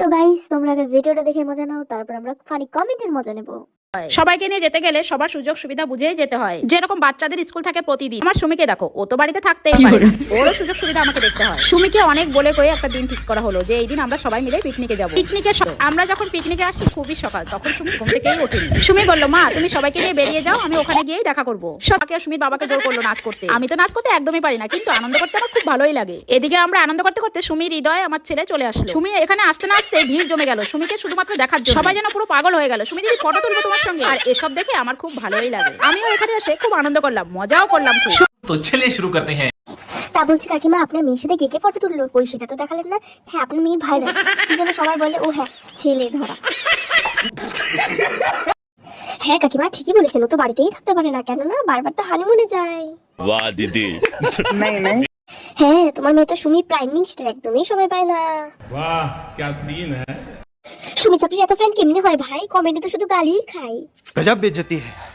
তো গাইস তোমরা আগে ভিডিওটা দেখে মজা নাও তারপর আমরা ফানি কমেন্টের মজা নেব। সবাইকে নিয়ে যেতে গেলে সবার সুযোগ সুবিধা বুঝেই যেতে হয়। যেরকম বাচ্চাদের স্কুল থাকে প্রতিদিন। আমার সুমিকে দেখো ও তো বাড়িতে থাকতেই পারে। ওরও সুযোগ সুবিধা আমাকে দেখতে হয়। সুমিকে অনেক বলে কয়ে একটা দিন ঠিক করা হলো যে এই দিন আমরা সবাই মিলে পিকনিকে যাব। পিকনিকে আমরা যখন পিকনিকে আসি খুবই সকাল। তখন সুমি ঘুম থেকেই ওঠেনি। সুমি বলল মা তুমি সবাইকে নিয়ে বেরিয়ে যাও আমি ওখানে গিয়েই দেখা করব। সবাইকে সুমির বাবাকে জোর করল নাচ করতে। আমি তো নাচ করতে একদমই পারি না কিন্তু আনন্দ করতে আমার খুব ভালোই লাগে। এদিকে আমরা আনন্দ করতে করতে সুমির হৃদয় আমার ছেলে চলে আসলো। সুমি এখানে আসতে না আসতে ভিড় জমে গেল। সুমিকে শুধুমাত্র দেখার সবাই যেন পুরো পাগল হয়ে গেল। সুমি দিদি ফটো তুলবো তোমার আমার সঙ্গে। আর এসব দেখে আমার খুব ভালোই লাগে। আমিও এখানে এসে খুব আনন্দ করলাম মজাও করলাম খুব। তো ছেলে শুরু করতে হ্যাঁ। তা বলছি কাকিমা আপনার মেয়ের সাথে কে কে ফটো তুললো? ওই সেটা তো দেখালেন না। হ্যাঁ আপনার মেয়ে ভাইরাল কি জন্য সবাই বলে ও হ্যাঁ ছেলে ধরা। হ্যাঁ কাকিমা ঠিকই বলেছেন। ও তো বাড়িতেই থাকতে পারে না কেননা বারবার তো হানিমুনে যায়। বাহ দিদি। হ্যাঁ তোমার মেয়ে তো সুমি প্রাইম মিনিস্টার একদমই সময় পায় না। বাহ ক্যা সিন হ্যায় সুমি চাপড়ির এত ফ্রেন্ড কেমনে হয় ভাই কমেন্টে তো শুধু গালিই খাই গজব বেজতি হ্যায়